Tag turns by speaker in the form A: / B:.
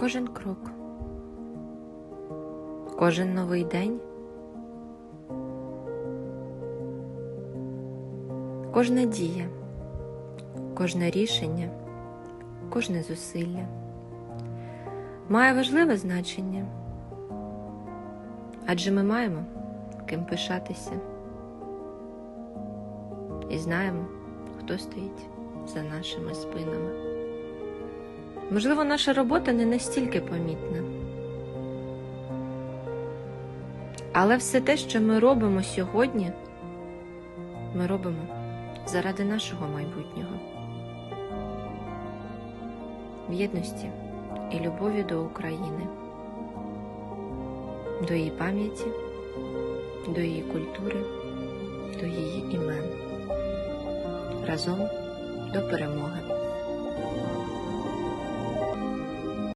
A: Кожен крок, кожен новий день, кожна дія, кожне рішення, кожне зусилля. Має важливе значення, адже ми маємо ким пишатися. І знаємо, хто стоїть за нашими спинами. Можливо, наша робота не настільки помітна. Але все те, що ми робимо сьогодні, ми робимо заради нашого майбутнього. В єдності і любові до України, до її пам'яті, до її культури, до її імен. Разом до перемоги.